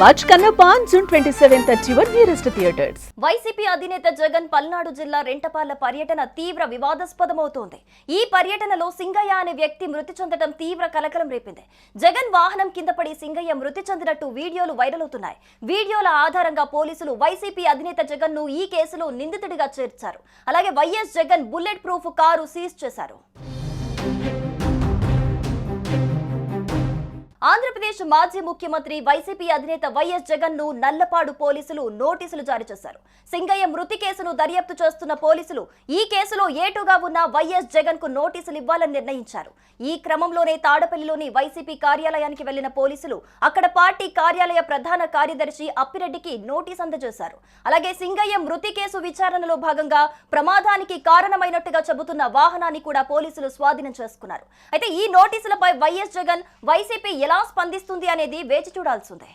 Watch Kannappa on June 27th at your nearest theatres YCP అధినేత జగన్ పల్నాడు జిల్లా రెంటపాల పర్యటన తీవ్ర వివాదాస్పదమవుతోంది. ఈ పర్యటనలో సింగయ్య అనే వ్యక్తి మృతి చెందడం తీవ్ర కలకలం రేపింది. జగన్ వాహనం కింద పడి సింగయ్య మృతి చెందినట్టు వీడియోలు వైరల్ అవుతున్నాయి. వీడియోల ఆధారంగా పోలీసులు వైసీపీ అధినేత జగన్ను ఈ కేసులో నిందితుడిగా చేర్చారు. అలాగే YS Jagan bullet proof car seize చేశారు. ఆంధ్రప్రదేశ్ మాజీ ముఖ్యమంత్రి వైసీపీ అధినేత వైఎస్ జగన్ను నల్లపాడు పోలీసులు నోటీసులు జారీ చేశారు. సింగయ్య మృతి కేసును దర్యాప్తు చేస్తున్న పోలీసులు ఈ కేసులో ఏటుగా ఉన్న వైఎస్ జగన్కు నోటీసులు ఇవ్వాలని నిర్ణయించారు. ఈ క్రమంలోనే తాడపల్లిలోని వైసీపీ కార్యాలయానికి వెళ్ళిన పోలీసులు అక్కడ పార్టీ కార్యాలయ ప్రధాన కార్యదర్శి అప్పిరెడ్డికి నోటీస్ అందజేశారు. అలాగే సింగయ్య మృతి కేసు విచారణలో భాగంగా ప్రమాదానికి కారణమైనట్టుగా చెబుతున్న వాహనాన్ని కూడా పోలీసులు స్వాధీనం చేసుకున్నారు. అయితే ఈ నోటీసులపై వైఎస్ జగన్ వైసీపీ ఎలా స్పందిస్తుంది అనేది వేచి చూడాల్సిందే.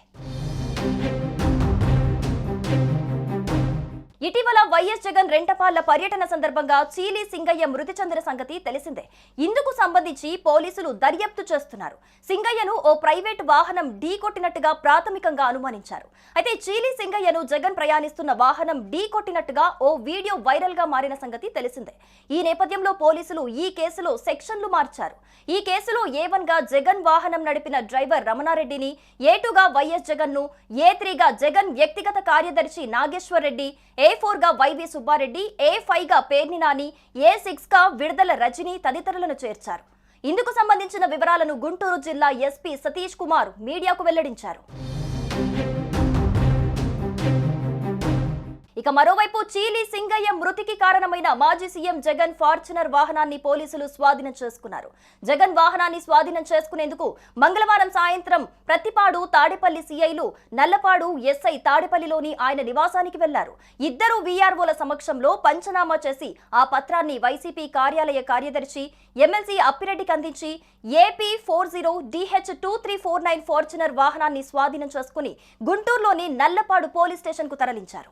ఇటీవల వైఎస్ జగన్ రెంటపాళ్ళ పర్యటన సందర్భంగా చీలి సింగయ్య మృతి చెందిన సంగతి తెలిసిందే. ఇందుకు సంబంధించి పోలీసులు దర్యాప్తు చేస్తున్నారు. సింగయ్యను ఓ ప్రైవేట్ వాహనం ఢీ కొట్టినట్టుగా ప్రాథమికంగా అనుమానించారు. అయితే చీలి సింగయ్యను జగన్ ప్రయాణిస్తున్న వాహనం ఢీ కొట్టినట్టుగా ఓ వీడియో వైరల్గా మారిన సంగతి తెలిసిందే. ఈ నేపథ్యంలో పోలీసులు ఈ కేసులో సెక్షన్లు మార్చారు. ఈ కేసులో ఏ వన్గా జగన్ వాహనం నడిపిన డ్రైవర్ రమణారెడ్డిని ఏ టూగా వైఎస్ జగన్ను ఏ త్రీగా జగన్ వ్యక్తిగత కార్యదర్శి నాగేశ్వర్ రెడ్డి ఏ ఫోర్గా వైవి సుబ్బారెడ్డి ఏ ఫైవ్గా పేర్ని నాని ఏ సిక్స్గా విడుదల రజని తదితరులను చేర్చారు. ఇందుకు సంబంధించిన వివరాలను గుంటూరు జిల్లా ఎస్పీ సతీష్ కుమార్ మీడియాకు వెల్లడించారు. ఇక మరోవైపు చీలి సింగయ్య మృతికి కారణమైన మాజీ సీఎం జగన్ ఫార్చునర్ వాహనాన్ని పోలీసులు స్వాధీనం చేసుకున్నారు. జగన్ వాహనాన్ని స్వాధీనం చేసుకునేందుకు మంగళవారం సాయంత్రం ప్రతిపాడు తాడేపల్లి సీఐలు నల్లపాడు ఎస్ఐ తాడేపల్లిలోని ఆయన నివాసానికి వెళ్ళారు. ఇద్దరు వీఆర్ఓల సమక్షంలో పంచనామా చేసి ఆ పత్రాన్ని వైసీపీ కార్యాలయ కార్యదర్శి ఎమ్మెల్సీ అప్పిరెడ్డికి అందించి AP four zero DH two three four nine Fortuner వాహనాన్ని స్వాధీనం చేసుకుని గుంటూరులోని నల్లపాడు పోలీస్ స్టేషన్కు తరలించారు.